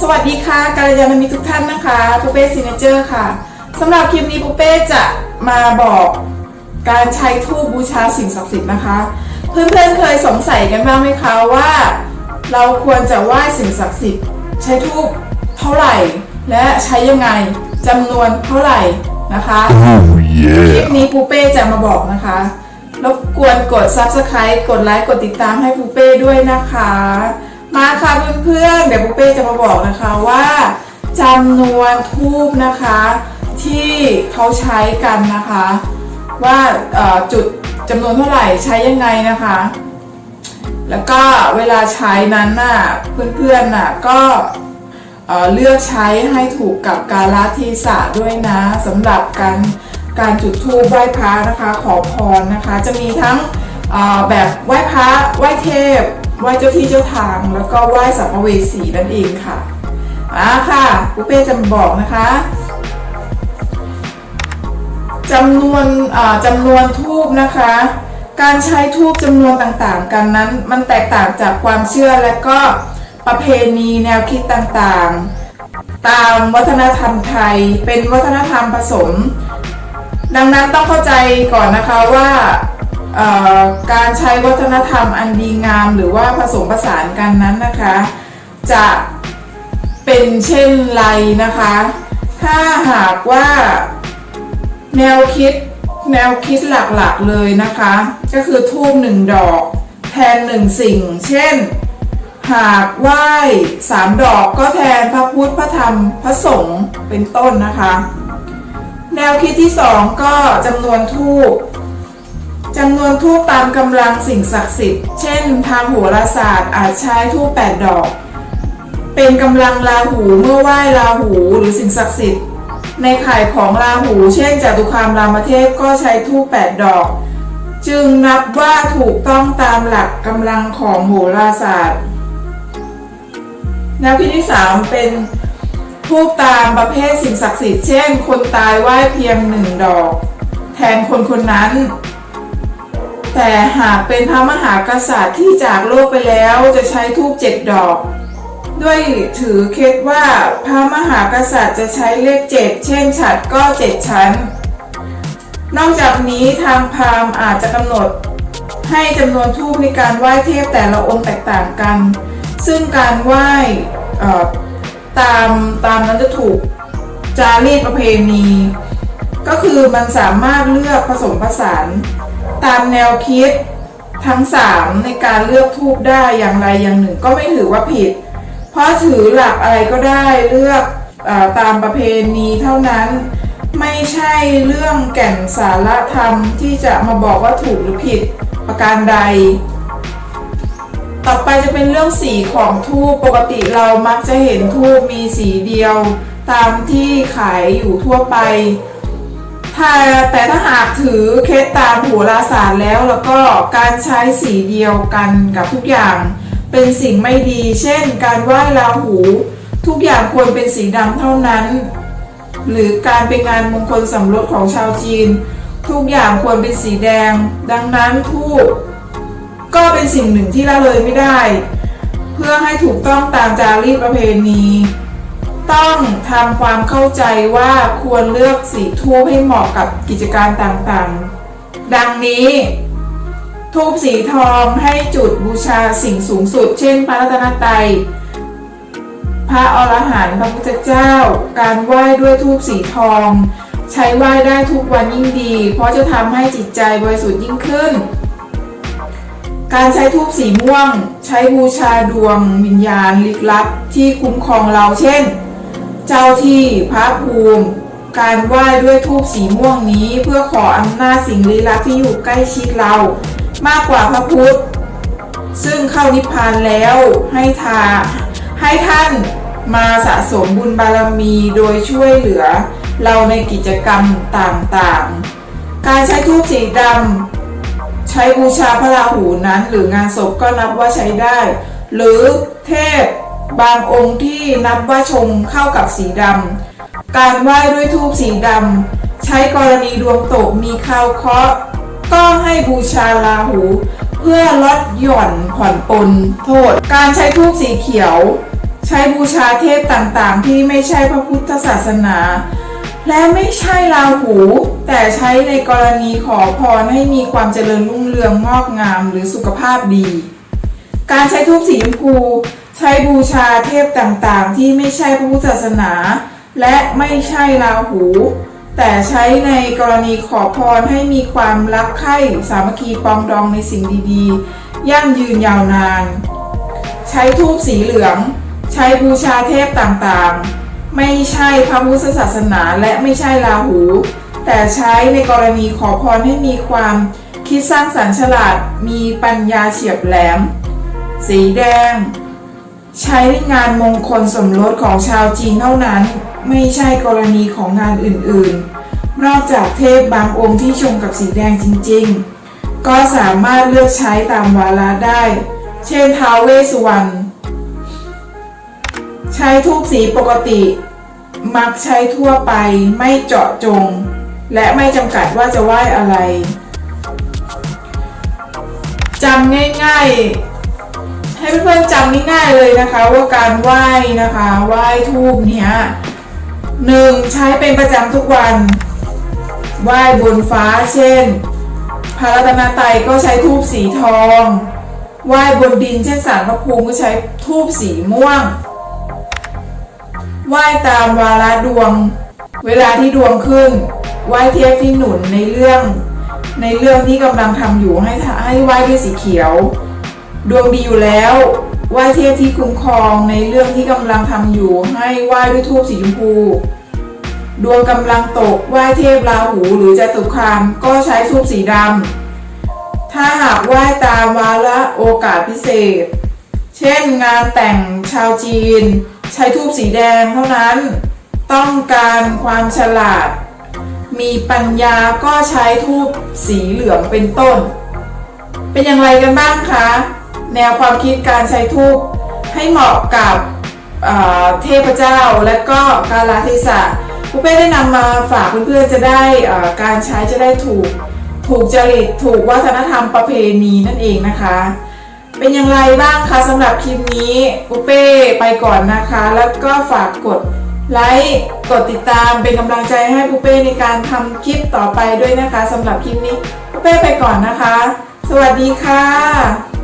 สวัสดีค่ะกัลยาณมิตรทุกท่านนะคะปูเป้ซิเนเจอร์ค่ะสำหรับคลิปนี้ปูเป้จะมาบอกการใช้ทูบบูชาสิ่งศักดิ์สิทธิ์นะคะ เพื่อนๆเคยสงสัยกันบ้างไหมคะว่า เราควรจะไหว้สิ่งศักดิ์สิทธิ์ ใช้ทูบเท่าไหร่ และใช้ยังไงจำนวนเท่าไหร่นะคะ Oh คลิ yeah. ปนี้ปูเป้จะมาบอกนะคะรบกวนกด subscribe กดไลค์กดติดตามให้ปูเป้ด้วยนะคะ มาค่ะเพื่อนๆ เดี๋ยวปูเป้จะมาบอกนะคะว่าจำนวนทูบนะคะ ที่เขาใช้กันนะคะ ว่าจุดจำนวนเท่าไหร่ใช้ยังไงนะคะ แล้วก็เวลาใช้นั้นน่ะเพื่อนๆน่ะก็เอ่อเลือกใช้ให้ถูกกับกาลเทศะด้วยนะสำหรับการการจุดธูปไหว้พระนะคะ ขอพรนะคะ จะมีทั้งแบบไหว้พระไหว้เทพ ไหว้เจ้าที่เจ้าทาง แล้วก็ไหว้สัมภเวสีนั่นเองค่ะอ่าค่ะปุเป้จะบอกนะคะจำนวนจำนวนทูบนะคะ การใช้ทูบจำนวนต่างๆ กันนั้น มันแตกต่างจากความเชื่อและก็ประเพณีแนวคิดต่างๆ ตามวัฒนธรรมไทยเป็นวัฒนธรรมผสม ดังนั้นต้องเข้าใจก่อนนะคะว่า การใช้วัฒนธรรมอันดีงามหรือว่าผสมผสานกันนั้นนะคะ จะเป็นเช่นไรนะคะ ถ้าหากว่าแนวคิดแนวคิดหลักๆเลยนะคะ ก็คือทูบหนึ่งดอก แทนหนึ่งสิ่ง เช่น หากไหว้สามดอกก็แทนพระพุทธพระธรรมพระสงฆ์เป็นต้นนะคะ แนวคิดที่สองก็จำนวนทูบ จำนวนทูบตามกำลังสิ่งศักดิ์สิทธิ์ เช่น ทางโหราศาสตร์อาจใช้ทูบแปดดอก เป็นกำลังราหูเมื่อไหว้ราหูหรือสิ่งศักดิ์สิทธิ์ ในข่ายของราหู เช่นจตุคามรามเทพก็ใช้ทูปแปดดอก จึงนับว่าถูกต้องตามหลักกำลังของโหราศาสตร์แนวคิดที่สามเป็นทูปตามประเภทสิ่งศักดิ์สิทธิ์เช่น คนตายไหว้เพียงหนึ่งดอก แทนคนคนนั้น แต่หากเป็นพระมหากษัตริย์ที่จากโลกไปแล้วจะใช้ทูปเจ็ดดอก ด้วยถือเคล็ดว่าพระมหากษัตริย์จะใช้เลขเจ็ดเช่นฉัดก็เจ็ดชั้น นอกจากนี้ทางพราหมณ์อาจจะกำหนด ให้จำนวนทูปในการไหว้เทพแต่ละองค์แตกต่างกัน ซึ่งการไหว้ตามตามนั้นจะถูกจารีตประเพณี ก็คือมันสามารถเลือกผสมผสาน ตามแนวคิดทั้ง 3 ในการเลือกทูบได้อย่างไรอย่างหนึ่งก็ไม่ถือว่าผิด เพราะถือหลักอะไรก็ได้เลือกอตามประเพณีเท่านั้น ไม่ใช่เรื่องแก่นสารธรรมที่จะมาบอกว่าถูกหรือผิดประการใด ต่อไปจะเป็นเรื่องสีของทูบปกติเรามักจะเห็นทูบมีสีเดียว ตามที่ขายอยู่ทั่วไป ถ้าแต่ถ้าหากถือเคสตามโหราศาสตร์แล้วแล้วก็การใช้สีเดียวกันกับทุกอย่าง เป็นสิ่งไม่ดี เช่น การไหว้ราหู ทุกอย่างควรเป็นสีดำเท่านั้น หรือการเป็นงานมงคลสมรสของชาวจีน ทุกอย่างควรเป็นสีแดง ดังนั้นทูบก็เป็นสิ่งหนึ่งที่ละเลยไม่ได้ เพื่อให้ถูกต้องตามจารีตประเพณี ต้องทำความเข้าใจว่าควรเลือกสีทูบให้เหมาะกับกิจการต่างๆ ดังนี้ ทูบสีทองให้จุดบูชาสิ่งสูงสุด เช่น พระรัตนตรัยพระอรหันต์พระพุทธเจ้า การไหว้ด้วยทูบสีทอง ใช้ไหว้ได้ทุกวันยิ่งดี เพราะจะทำให้จิตใจบริสุทธิ์ยิ่งขึ้น การใช้ทูบสีม่วง ใช้บูชาดวงวิญญาณลึกลับที่คุ้มครองเราเช่น เจ้าที่พระภูมิ การไหว้ด้วยทูบสีม่วงนี้เพื่อขออำนาจสิ่งลี้ลับที่อยู่ใกล้ชิดเรา มากกว่าพระพุทธ ซึ่งเข้านิพพานแล้วให้ทาให้ท่านมาสะสมบุญบารมีโดยช่วยเหลือ เราในกิจกรรมต่างๆ การใช้ทูบสีดำใช้บูชาพระราหูนั้นหรืองานศพก็นับว่าใช้ได้ หรือเทพ บางองค์ที่นับว่าชงเข้ากับสีดำ การไหว้ด้วยทูบสีดำ ใช้กรณีดวงตกมีข่าวเคราะห์ก็ให้บูชาราหู เพื่อลดหย่อนผ่อนปลนโทษ การใช้ทูบสีเขียว ใช้บูชาเทพต่างๆ ที่ไม่ใช่พระพุทธศาสนา และไม่ใช่ราหู แต่ใช้ในกรณีขอพรให้มีความเจริญรุ่งเรืองงอกงามหรือสุขภาพดี การใช้ทูปสีชมพู ใช้บูชาเทพต่างๆ ที่ไม่ใช่พระพุทธศาสนา และไม่ใช่ราหู แต่ใช้ในกรณีขอพรให้มีความรักใคร่สามัคคีปองดองในสิ่งดีๆ ยั่งยืนยาวนาน ใช้ทูปสีเหลือง ใช้บูชาเทพต่างๆ ไม่ใช่พระพุทธศาสนาและไม่ใช่ราหู แต่ใช้ในกรณีขอพรให้มีความคิดสร้างสรรค์ฉลาดมีปัญญาเฉียบแหลม สีแดง ใช้งานมงคลสมรสของชาวจีนเท่านั้น ไม่ใช่กรณีของงานอื่นๆ นอกจากเทพบางองค์ที่ชงกับสีแดงจริงๆ ก็สามารถเลือกใช้ตามวาระได้ เช่นท้าวเวสสุวรรณใช้ทูปสีปกติ มักใช้ทั่วไปไม่เจาะจง และไม่จำกัดว่าจะไหว้อะไรจำง่ายๆ ให้เพื่อนๆจำง่ายๆเลยนะคะ ว่าการไหว้นะคะไหว้ทูบเนี้ยหนึ่งใช้เป็นประจำทุกวันไหว้บนฟ้าเช่น พระรัตนตรัยก็ใช้ทูบสีทองไหว้บนดินเช่นสารพระภูมิก็ใช้ทูบสีม่วงไหว้ตามวาระดวง เวลาที่ดวงขึ้นไหว้เทพที่หนุนในเรื่อง ในเรื่องที่กำลังทำอยู่ให้ให้ไหว้ด้วยสีเขียว ดวงดีอยู่แล้วไหว้เทพที่คุ้มครองในเรื่องที่กำลังทำอยู่ให้ไหว้ด้วยทูบสีชมพู ดวงกำลังตกไหว้เทพราหูหรือจตุคามก็ใช้ทูบสีดำถ้าหากไหว้ตามวาระโอกาสพิเศษ เช่นงานแต่งชาวจีน ใช้ทูบสีแดงเท่านั้น ต้องการความฉลาด มีปัญญาก็ใช้ทูบสีเหลืองเป็นต้น เป็นอย่างไรกันบ้างคะ แนวความคิดการใช้ทูบให้เหมาะกับเทพเจ้าและก็กาลเทศะปุเป้ได้นำมาฝากเพื่อนๆจะได้การใช้จะได้ถูกถูกจริตถูกวัฒนธรรมประเพณีนั่นเองนะคะ เป็นอย่างไรบ้างคะสำหรับคลิปนี้ปุเป้ไปก่อนนะคะ แล้วก็ฝากกดไลค์กดติดตามเป็นกำลังใจให้ปุเป้ในการทำคลิปต่อไปด้วยนะคะสำหรับคลิปนี้ปุเป้ไปก่อนนะคะ สวัสดีค่ะ